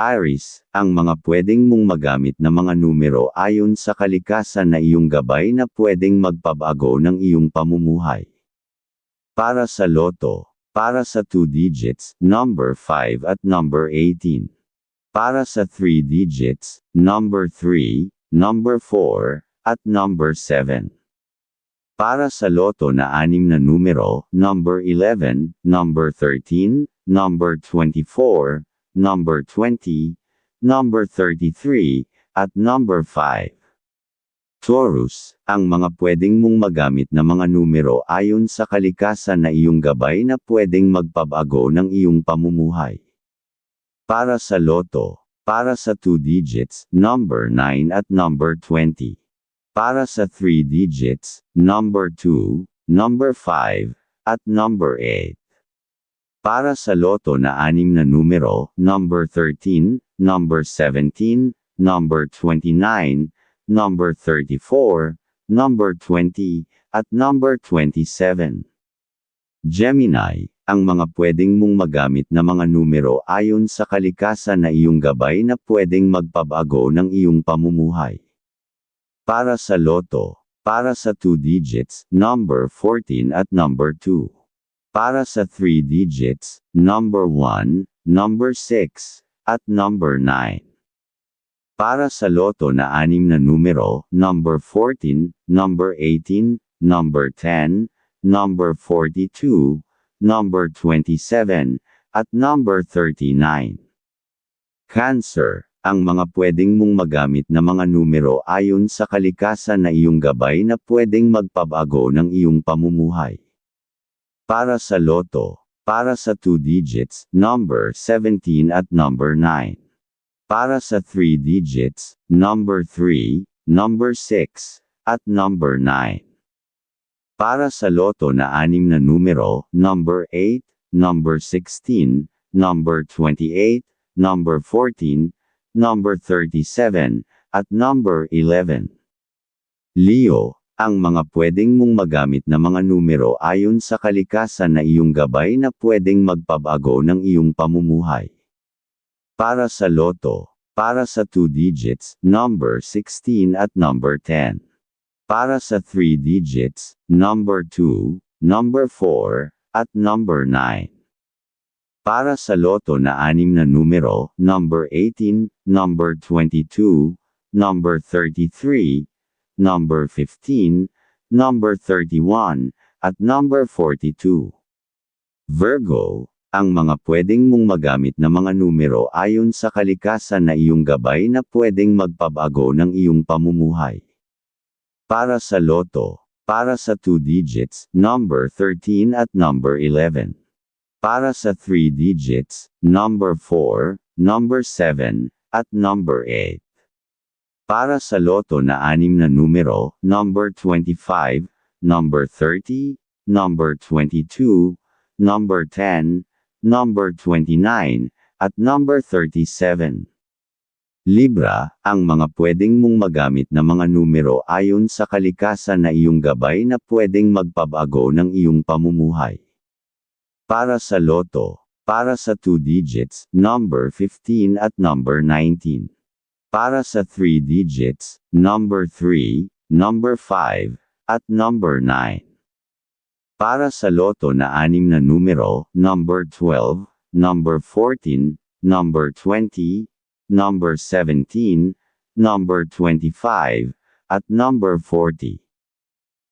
Aris, ang mga pwedeng mong magamit na mga numero ayon sa kalikasan na iyong gabay na pwedeng magpabago ng iyong pamumuhay. Para sa loto, para sa 2 digits, number 5 at number 18. Para sa 3 digits, number 3, number 4, at number 7. Para sa loto na anim na numero, number 11, number 13, number 24, number 20, number 33, at number 5. Taurus, ang mga pwedeng mong magamit na mga numero ayon sa kalikasan na iyong gabay na pwedeng magpabago ng iyong pamumuhay. Para sa loto, para sa 2 digits, number 9 at number 20. Para sa 3 digits, number 2, number 5, at number 8. Para sa loto na anim na numero, number 13, number 17, number 29, number 34, number 20, at number 27. Gemini, ang mga pwedeng mong magamit na mga numero ayon sa kalikasan na iyong gabay na pwedeng magpabago ng iyong pamumuhay. Para sa loto, para sa 2 digits, number 14 at number 2. Para sa 3 digits, number 1, number 6, at number 9. Para sa loto na anim na numero, number 14, number 18, number 10, number 42, number 27, at number 39. Cancer, ang mga pwedeng mong magamit na mga numero ayon sa kalikasan na iyong gabay na pwedeng magpabago ng iyong pamumuhay. Para sa loto, para sa 2 digits, number 17 at number 9. Para sa 3 digits, number 3, number 6, at number 9. Para sa loto na anim na numero, number 8, number 16, number 28, number 14, number 37, at number 11. Leo, ang mga pwedeng mong magamit na mga numero ayon sa kalikasan na iyong gabay na pwedeng magpabago ng iyong pamumuhay. Para sa loto, para sa 2 digits, number 16 at number 10. Para sa 3 digits, number 2, number 4, at number 9. Para sa loto na anim na numero, number 18, number 22, number 33, number 15, number 31, at number 42. Virgo, ang mga pwedeng mong magamit na mga numero ayon sa kalikasan na iyong gabay na pwedeng magpabago ng iyong pamumuhay. Para sa loto, para sa 2 digits, number 13 at number 11. Para sa 3 digits, number 4, number 7, at number 8. Para sa loto na anim na numero, number 25, number 30, number 22, number 10, number 29, at number 37. Libra, ang mga pwedeng mong magamit na mga numero ayon sa kalikasan na iyong gabay na pwedeng magpabago ng iyong pamumuhay. Para sa loto, para sa 2 digits, number 15 at number 19. Para sa 3 digits, number 3, number 5, at number 9. Para sa loto na anim na numero, number 12, number 14, number 20, number 17, number 25, at number 40.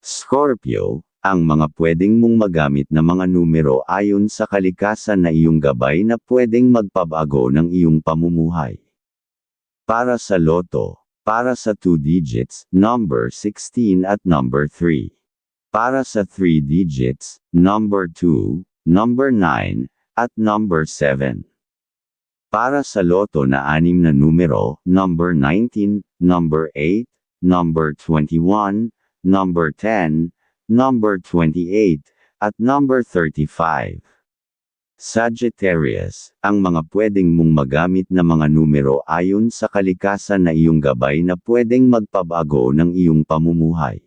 Scorpio, ang mga pwedeng mong magamit na mga numero ayon sa kalikasan na iyong gabay na pwedeng magpabago ng iyong pamumuhay. Para sa loto, para sa 2 digits, number 16 at number 3. Para sa 3 digits, number 2, number 9, at number 7. Para sa loto na anim na numero, number 19, number 8, number 21, number 10, number 28, at number 35. Sagittarius, ang mga pwedeng mong magamit na mga numero ayon sa kalikasan na iyong gabay na pwedeng magpabago ng iyong pamumuhay.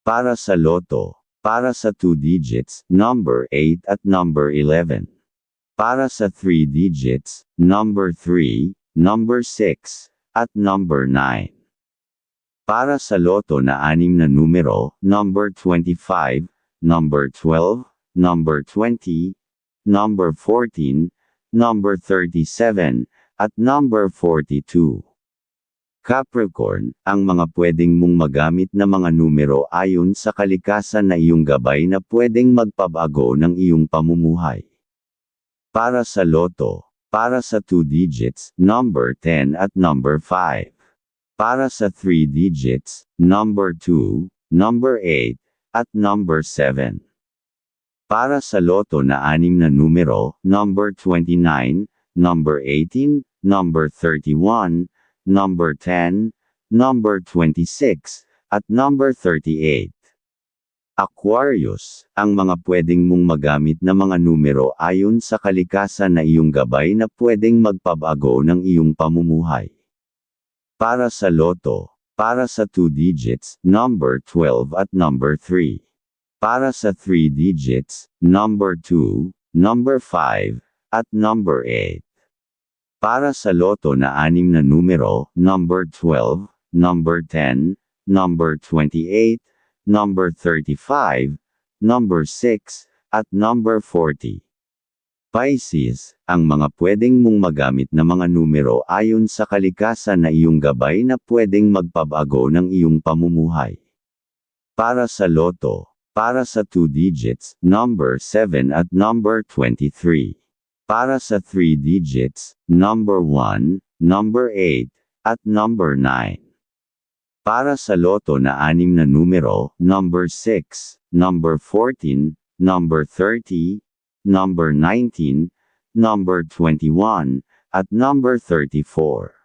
Para sa loto, para sa 2 digits, number 8 at number 11. Para sa 3 digits, number 3, number 6, at number 9. Para sa loto na anim na numero, number 25, number 12, number 20, number 14, number 37, at number 42. Capricorn, ang mga pwedeng mong magamit na mga numero ayon sa kalikasan na iyong gabay na pwedeng magpabago ng iyong pamumuhay. Para sa loto, para sa 2 digits, number 10 at number 5. Para sa 3 digits, number 2, number 8, at number 7. Para sa loto na anim na numero, number 29, number 18, number 31, number 10, number 26, at number 38. Aquarius, ang mga pwedeng mong magamit na mga numero ayon sa kalikasan na iyong gabay na pwedeng magpabago ng iyong pamumuhay. Para sa loto, para sa 2 digits, number 12 at number 3. Para sa 3 digits, number 2, number 5, at number 8. Para sa loto na anim na numero, number 12, number 10, number 28, number 35, number 6, at number 40. Pisces, ang mga pwedeng mong magamit na mga numero ayon sa kalikasan na iyong gabay na pwedeng magpabago ng iyong pamumuhay. Para sa loto, para sa 2 digits, number 7 at number 23. Para sa 3 digits, number 1, number 8, at number 9. Para sa loto na anim na numero, number 6, number 14, number 30, number 19, number 21, at number 34.